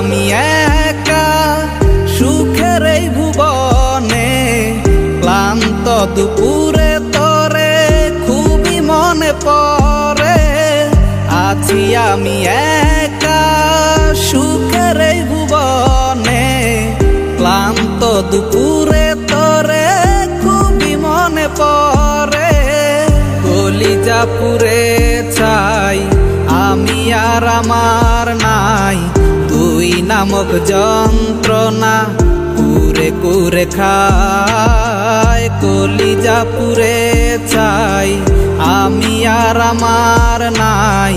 আমি একা ভুবনে ক্লান্ত দুপুরে তরে খুবই মনে পড়ে। আছি আমি একা সুখের ভুবনে। দুপুরে তরে খুবই মনে পরে কলিজা পুরে চাই আমি আর আমার নাই। তুই নামক যন্ত্রণা কুরে কুরে খায়। কলিজা পুরে চাই আমি আর আমার নাই।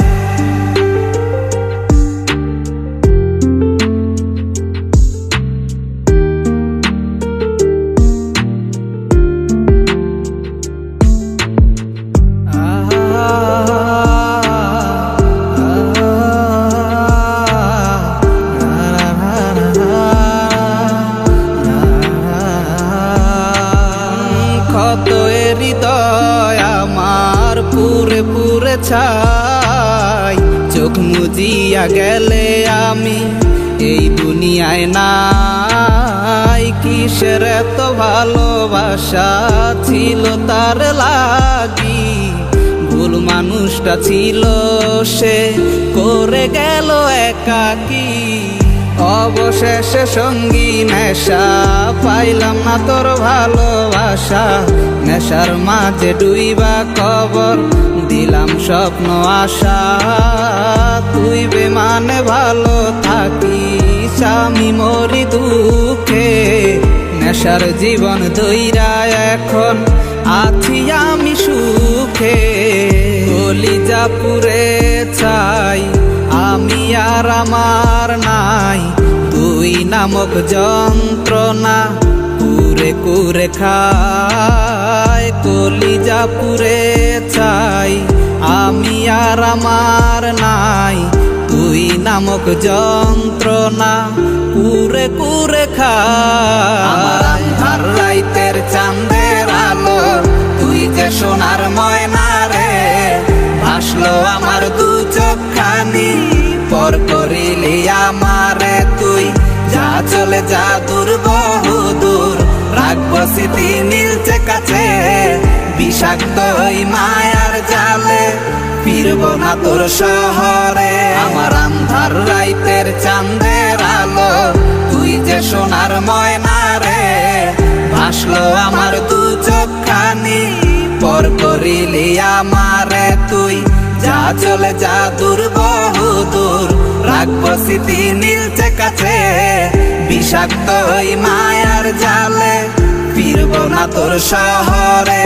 ছাই চোখ মুজিয়া গেলে আমি এই দুনিয়ায় নাই। কিসের এত ভালোবাসা ছিল তার লাগি? ভুল মানুষটা ছিল সে করে গেল একাকি। অবশেষে সঙ্গী নেশা পাইলাম না তোর ভালোবাসা। নেশার মাঝে ডুইবা কবর, দিলাম স্বপ্ন, আশা। তুই বেমানে, ভালো থাকিস, আমি মরি দুঃখে। নেশার জীবন দইরা এখন আছি আমি সুখে। কলিজা পুরে চাই আমি আর আমার নাই। তুই নামক যন্ত্রণা কুরে কুরে খায় কলিজা পুরে চাই আমি আর আমার নাই, তুই নামক যন্ত্রণা কুরে কুরে আন্ধার রাইতের চাঁদের আলো, তুই যে সোনার ময়না রে, ভাসলো আমার দু চোখখানি, পর করিলি আমারে তুই। যা চলে যা দূর বহু দূর রাখব স্মৃতি নীলচে কাছে। বিষাক্ত মায়ার জালে ফিরবো না তোর শহরে। আমার আন্ধার রাইতের চাঁদের আলো, তুই যে সোনার ময়না রে। ভাসলো আমার দু চোখখানি, পর করিলি আমারে তুই। যা চলে যা দূর, বহু দূর রাখব স্মৃতি নীলচে কাছে। বিষাক্ত মায়ার জালে ফিরবো না তোর শহরে।